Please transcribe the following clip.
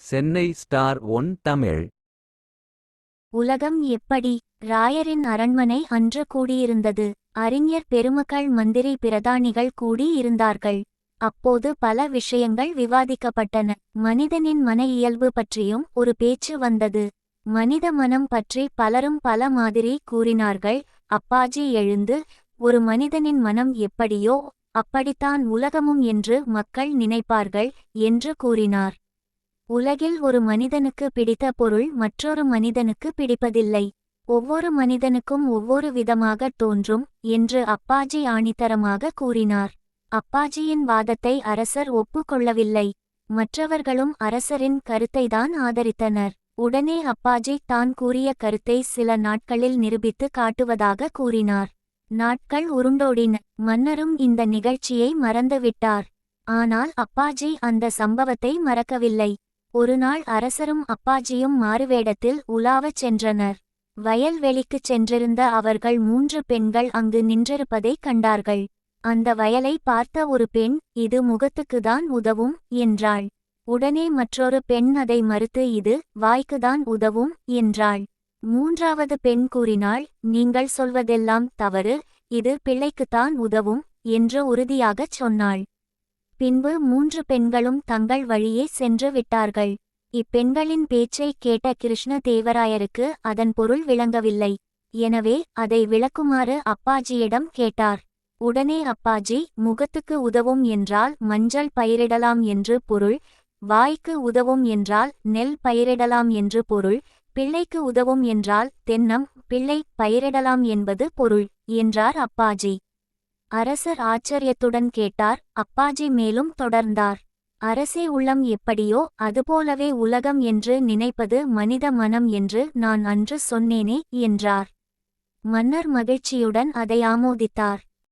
Chennai star one Tamil. உலகம் எப்படி? ராயரின் அரண்மனை அன்று கூடியிருந்தது. அறிஞர் பெருமக்கள் மந்திரி பிரதானிகள் கூடி இருந்தார்கள் அப்போது பல விஷயங்கள் விவாதிக்கப்பட்டன. மனிதனின் மன இயல்பு பற்றியும் ஒரு பேச்சு வந்தது. மனித மனம் பற்றி பலரும் பல மாதிரி கூறினார்கள். அப்பாஜி எழுந்து ஒரு மனிதனின் மனம் எப்படியோ அப்படித்தான் உலகமும் என்று மக்கள் நினைப்பார்கள் என்று கூறினார். உலகில் ஒரு மனிதனுக்கு பிடித்த பொருள் மற்றொரு மனிதனுக்கு பிடிப்பதில்லை. ஒவ்வொரு மனிதனுக்கும் ஒவ்வொரு விதமாக தோன்றும் என்று அப்பாஜி ஆணித்தரமாக கூறினார். அப்பாஜியின் வாதத்தை அரசர் ஒப்புக்கொள்ளவில்லை. மற்றவர்களும் அரசரின் கருத்தைதான் ஆதரித்தனர். உடனே அப்பாஜி தான் கூறிய கருத்தை சில நாட்களில் நிரூபித்து காட்டுவதாக கூறினார். நாட்கள் உருண்டோடின. மன்னரும் இந்த நிகழ்ச்சியை மறந்துவிட்டார். ஆனால் அப்பாஜி அந்த சம்பவத்தை மறக்கவில்லை. ஒருநாள் அரசரும் அப்பாஜியும் மாறுவேடத்தில் உலாவச் சென்றனர். வயல்வெளிக்குச் சென்றிருந்த அவர்கள் மூன்று பெண்கள் அங்கு நின்றிருப்பதைக் கண்டார்கள். அந்த வயலை பார்த்த ஒரு பெண் இது முகத்துக்குதான் உதவும் என்றாள். உடனே மற்றொரு பெண் அதை மறுத்து இது வாய்க்குதான் உதவும் என்றாள். மூன்றாவது பெண் கூறினாள் நீங்கள் சொல்வதெல்லாம் தவறு இது பிள்ளைக்குத்தான் உதவும் என்று உறுதியாகச் சொன்னாள். பின்பு மூன்று பெண்களும் தங்கள் வழியே சென்று விட்டார்கள். இப்பெண்களின் பேச்சைக் கேட்ட கிருஷ்ண தேவராயருக்கு அதன் பொருள் விளங்கவில்லை. எனவே அதை விளக்குமாறு அப்பாஜியிடம் கேட்டார். உடனே அப்பாஜி முகத்துக்கு உதவும் என்றால் மஞ்சள் பயிரிடலாம் என்று பொருள் வாய்க்கு உதவும் என்றால் நெல் பயிரிடலாம் என்று பொருள் பிள்ளைக்கு உதவும் என்றால் தென்னம் பிள்ளை பயிரிடலாம் என்பது பொருள் என்றார் அப்பாஜி. அரசர் ஆச்சரியத்துடன் கேட்டார் அப்பாஜி மேலும் தொடர்ந்தார். அரசே உள்ளம் எப்படியோ அதுபோலவே உலகம் என்று நினைப்பது மனித மனம் என்று நான் அன்று சொன்னேனே என்றார். மன்னர் மகிழ்ச்சியுடன் அதை ஆமோதித்தார்.